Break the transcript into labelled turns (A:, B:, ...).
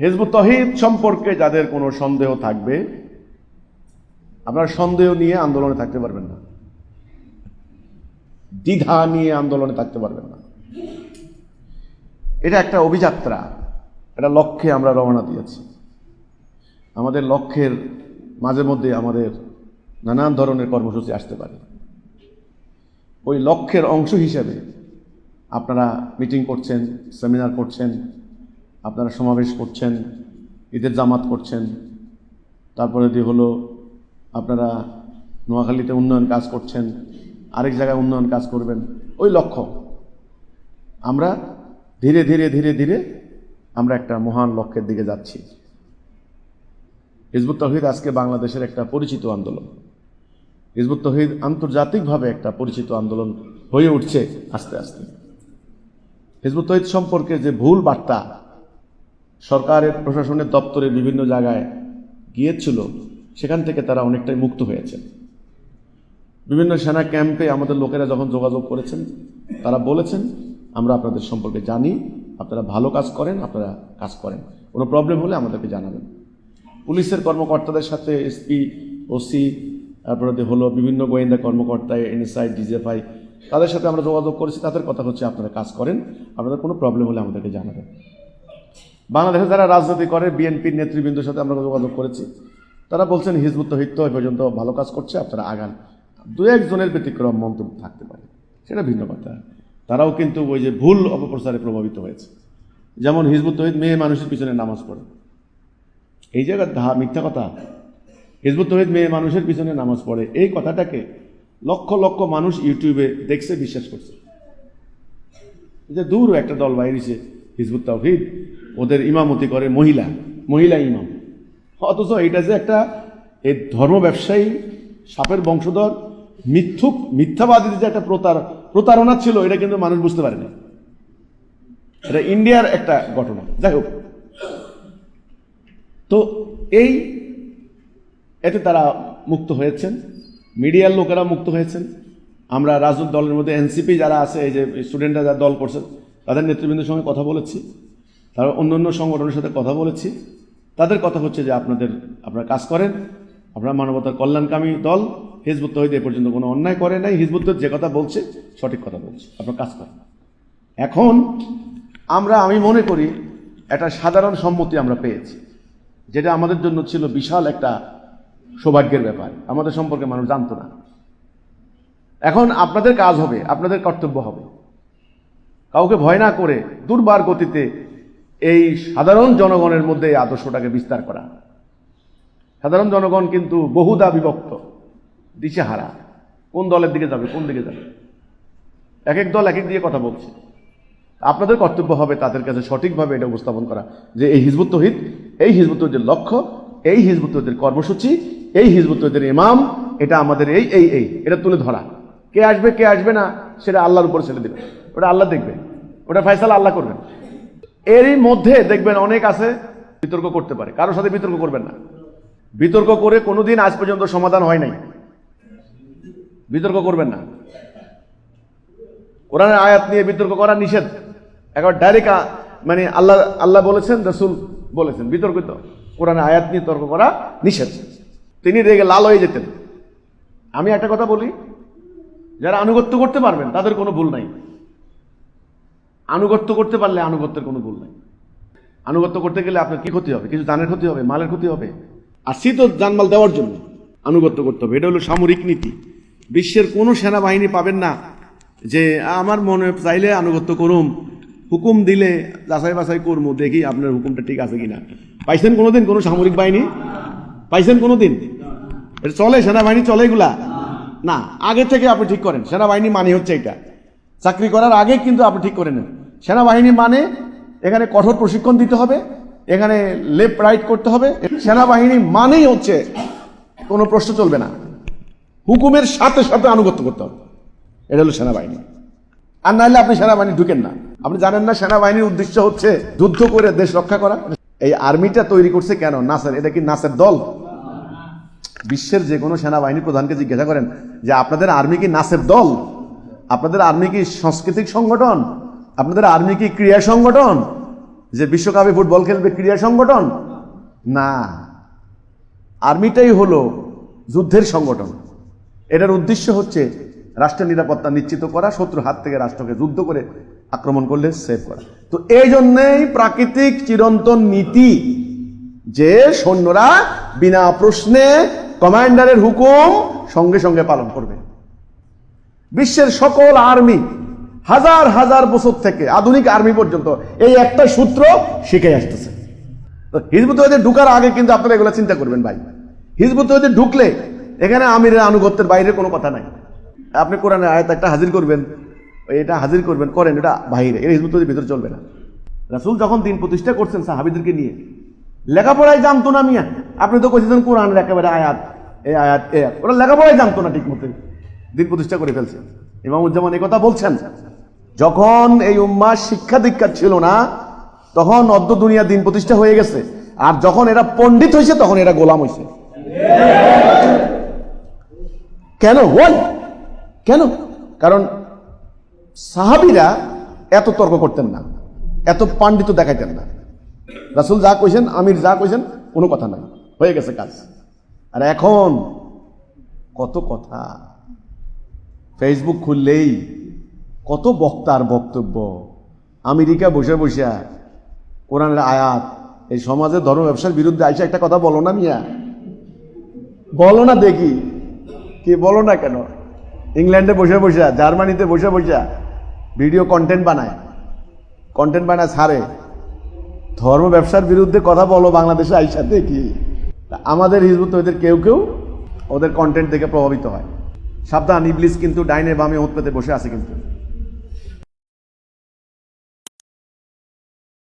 A: হেজবুত তহিদ সম্পর্কে যাদের কোনো সন্দেহ থাকবে, আপনারা সন্দেহ নিয়ে আন্দোলনে থাকতে পারবেন না। দ্বিধা নিয়ে আন্দোলনে থাকতে পারবেন না। এটা একটা অভিযাত্রা। এটা লক্ষ্যে আমরা রওনা দিয়েছি। আমাদের লক্ষ্যের মাঝে মধ্যে আমাদের নানান ধরনের কর্মসূচি আসতে পারে। ওই লক্ষ্যের অংশ হিসেবে আপনারা মিটিং করছেন, সেমিনার করছেন আপনারা সমাবেশ করছেন, ঈদের জামাত করছেন। তারপরে দিয়ে হলো, আপনারা নোয়াখালীতে উন্নয়ন কাজ করছেন, আরেক জায়গায় উন্নয়ন কাজ করবেন। ওই লক্ষ্য। আমরা ধীরে ধীরে ধীরে ধীরে আমরা একটা মহান লক্ষ্যের দিকে যাচ্ছি। হিজবুত তহিদ আজকে বাংলাদেশের একটা পরিচিত আন্দোলন। হিজবুত তহিদ আন্তর্জাতিকভাবে একটা পরিচিত আন্দোলন হয়ে উঠছে আস্তে আস্তে। হিজবুত তহিদ সম্পর্কে যে ভুল বার্তা সরকারের, প্রশাসনের দপ্তরে বিভিন্ন জায়গায় গিয়েছিল, সেখান থেকে তারা অনেকটাই মুক্ত হয়েছে। বিভিন্ন সেনা ক্যাম্পে আমাদের লোকেরা যখন যোগাযোগ করেছেন, তারা বলেছেন, আমরা আপনাদের সম্পর্কে জানি, আপনারা ভালো কাজ করেন, আপনারা কাজ করেন। কোনো প্রবলেম হলে আমাদেরকে জানাবেন। পুলিশের কর্মকর্তাদের সাথে এসপি, ওসি, তারপরে হলো বিভিন্ন গোয়েন্দা কর্মকর্তা, এনএসআই, ডিজিএফআই, তাদের সাথে আমরা যোগাযোগ করেছি। তাদের কথা হচ্ছে, আপনারা কাজ করেন, আপনাদের কোনো প্রবলেম হলে আমাদেরকে জানাবেন। বাংলাদেশে যারা রাজনীতি করে, বিএনপির নেতৃবৃন্দের সাথে আমরা যোগাযোগ করেছি, তারা বলছেন হিজবুত তহিদ তো এই পর্যন্ত ভালো কাজ করছে, আপনারা আগান। দু একজনের ব্যতিক্রম মন্তব্য থাকতে পারে, সেটা ভিন্ন কথা। তারাও কিন্তু ওই যে ভুল অপপ্রচারে প্রভাবিত হয়েছে। যেমন হিজবুত তহিদ মেয়ে মানুষের পিছনে নামাজ পড়ে। এই জায়গার ধা, মিথ্যা কথা। হিজবুত তহিদ মেয়ে মানুষের পিছনে নামাজ পড়ে। এই কথাটাকে লক্ষ লক্ষ মানুষ ইউটিউবে দেখছে, বিশ্বাস করছে। যে দূর একটা দল বাইরেছে, হিজবুত তাহিদ ওদের ইমামতি করে মহিলা মহিলা ইমাম। অথচ এটা যে একটা এই ধর্ম ব্যবসায়ী, সাপের বংশধর, মিথ্যুক, মিথ্যাবাদীদের যে একটা প্রতার, প্রতারণা ছিল, এটা কিন্তু মানুষ বুঝতে পারেনি। এটা ইন্ডিয়ার একটা ঘটনা। যাই হোক। তো এই, এতে তারা মুক্ত হয়েছেন। মিডিয়ার লোকেরা মুক্ত হয়েছেন। আমরা রাজনৈতিক দলের মধ্যে এনসিপি যারা আছে, এই যে স্টুডেন্টরা যারা দল করছেন তাদের নেতৃবৃন্দের সঙ্গে কথা বলেছি। তারা অন্য অন্য সংগঠনের সাথে কথা বলেছি। তাদের কথা হচ্ছে যে আপনাদের, আপনারা কাজ করেন, আপনারা মানবতার কল্যাণকামী দল, হিজবুত তহিদ এ পর্যন্ত কোনো অন্যায় করে নাই। হিজবুত যে কথা বলছে, সঠিক কথা বলছে। আপনারা কাজ করেন। এখন আমরা, আমি মনে করি, একটা সাধারণ সম্মতি আমরা পেয়েছি, যেটা আমাদের জন্য ছিল বিশাল একটা সৌভাগ্যের ব্যাপার। আমাদের সম্পর্কে মানুষ জানতো না। এখন আপনাদের কাজ হবে, আপনাদের কর্তব্য হবে। কাউকে ভয় না করে দুর্বার গতিতে এই সাধারণ জনগণের মধ্যে এই আদর্শটাকে বিস্তার করা। সাধারণ জনগণ কিন্তু বহুদা বিভক্ত, দিশেহারা। কোন দলের দিকে যাবে, কোন দিকে যাবে? এক এক দল এক এক দিয়ে কথা বলছে। আপনাদের কর্তব্য হবে তাদের কাছে সঠিকভাবে এটা উপস্থাপন করা যে এই হিজবুত তহিদ, এই হিজবুত তহিদের লক্ষ্য, এই হিজবুত তহিদের কর্মসূচি, এই হিজবুত তহিদের ইমাম, এটা আমাদের এই এই এই, এটা তুলে ধরা। কে আসবে কে আসবে না, সেটা আল্লাহর উপর ছেড়ে দেবে। ওটা আল্লাহ দেখবে। ওটা ফয়সালা আল্লাহ করবেন। এরই মধ্যে দেখবেন অনেক আছে বিতর্ক করতে পারে। কারোর সাথে বিতর্ক করবেন না। বিতর্ক করে কোনোদিন আজ পর্যন্ত সমাধান হয় নাই। বিতর্ক করবেন না। কোরআনের আয়াত নিয়ে বিতর্ক করা নিষেধ। একবার ডাইরেক্ট মানে আল্লাহ আল্লাহ বলেছেন, রসুল বলেছেন, বিতর্কিত। কোরআনের আয়াত নিয়ে তর্ক করা নিষেধ। তিনি রেগে লাল হয়ে যেতেন। আমি একটা কথা বলি, যারা আনুগত্য করতে পারবেন, তাদের কোনো ভুল নাই। আনুগত্য করতে পারলে আনুগত্যের কোনো ভুল নাই। আনুগত্য করতে গেলে আপনার কি ক্ষতি হবে? কিছু দানের ক্ষতি হবে, মালের ক্ষতি হবে। আসি তো জানমাল দেওয়ার জন্য আনুগত্য করতে হবে। এটা হলো সামরিক নীতি। বিশ্বের কোনো সেনাবাহিনী পাবেন না যে, আমার মনে চাইলে আনুগত্য করুম, হুকুম দিলে যাচাই বাছাই করব দেখি আপনার হুকুমটা ঠিক আছে কিনা। পাইছেন কোনোদিন কোনো সামরিক বাহিনী? পাইছেন কোনোদিন? এটা চলে, সেনাবাহিনী চলে এগুলা? না, আগে থেকে আপনি ঠিক করেন। সেনাবাহিনী মানে হচ্ছে এটা। চাকরি করার আগে কিন্তু আপনি ঠিক করে নেন। সেনাবাহিনী মানে এখানে কঠোর প্রশিক্ষণ দিতে হবে, এখানে লেফট রাইট করতে হবে। সেনাবাহিনী মানেই হচ্ছে কোনো প্রশ্ন চলবে না। হুকুমের সাথে সাথে আনুগত্য করতে হবে। এটা হলো সেনাবাহিনী। আর নাহলে আপনি সেনাবাহিনী ঢুকেন না। আপনি জানেন না সেনাবাহিনীর উদ্দেশ্য হচ্ছে যুদ্ধ করে দেশ রক্ষা করা। এই আর্মিটা তৈরি করছে কেন? নাসের। এটা কি নাসের দল? বিশ্বের যে কোনো সেনাবাহিনী প্রধানকে জিজ্ঞাসা করেন যে, আপনাদের আর্মি কি নাসের দল? আপনাদের আর্মি কি সাংস্কৃতিক সংগঠন? আপনাদের আর্মি কি ক্রীড়া সংগঠন? যে বিশ্বকাপে ফুটবল খেলবে ক্রীড়া সংগঠন? না। আর্মিটাই হলো যুদ্ধের সংগঠন। এটার উদ্দেশ্য হচ্ছে রাষ্ট্রের নিরাপত্তা নিশ্চিত করা শত্রুর হাত থেকে রাষ্ট্রকে যুদ্ধ করে আক্রমণ করলে সেভ করা। তো এই জন্যেই প্রাকৃতিক চিরন্তন নীতি যে সৈন্যরা বিনা প্রশ্নে কমান্ডারের হুকুম সঙ্গে সঙ্গে পালন করবে। বিশ্বের সকল আর্মি হাজার হাজার বছর থেকে আধুনিক আর্মি পর্যন্ত এই একটা সূত্র শিখে আসতেছে। হিজবুত ঢুকার আগে কিন্তু আপনারা এগুলো চিন্তা করবেন ভাই। হিজবুত ঢুকলে এখানে আমিরের আনুগত্যের বাইরে কোনো কথা নাই। আপনি কোরআনের আয়াত একটা হাজির করবেন, এটা হাজির করবেন, করেন, এটা বাইরে এটা হিজবুত তহিদের ভিতরে চলবে না। রাসুল যখন দিন প্রতিষ্ঠা করছেন সাহাবিদেরকে নিয়ে, লেখাপড়ায় জানতো না মিয়া, আপনি তো কইছেন কোরআনের একেবারে আয়াত, এ আয়াত, এ। ওরা লেখাপড়াই জানতো না ঠিক মতো দিন প্রতিষ্ঠা করে ফেলছে। ইমামুজ্জামান কথা বলছেন। যখন এই উম্মার শিক্ষা দীক্ষা ছিল না, তখন অর্ধ দুনিয়া দিন প্রতিষ্ঠা হয়ে গেছে। আর যখন এরা পণ্ডিত হয়েছে, তখন এরা গোলাম হয়েছে। কেন? ওয়াই কেন? কারণ সাহাবিরা এত তর্ক করতেন না, এত পাণ্ডিত দেখাইতেন না। রাসুল যা কইছেন, আমির যা কইছেন, কোনো কথা নাই। হয়ে গেছে কাজ। আর এখন কত কথা। ফেসবুক খুললেই কত বক্তার বক্তব্য। আমেরিকা বসে বসে কোরআনের আয়াত, এই সমাজে ধর্ম ব্যবসার বিরুদ্ধে আইসা একটা কথা বলো না মিয়া। বলো না দেখি, কি বলো না কেন? ইংল্যান্ডে বসে বসে, জার্মানিতে বসে বসে ভিডিও কন্টেন্ট বানায়। কন্টেন্ট বানায় ছাড়ে। ধর্ম ব্যবসার বিরুদ্ধে কথা বলো, বাংলাদেশে আইসা দেখি। আমাদের হিজবুত ওদের কেউ কেউ ওদের কন্টেন্ট দেখে প্রভাবিত হয়। সাবধান, ইবলিস কিন্তু ডাইনে বামে ওত পেতে বসে আছে কিন্তু।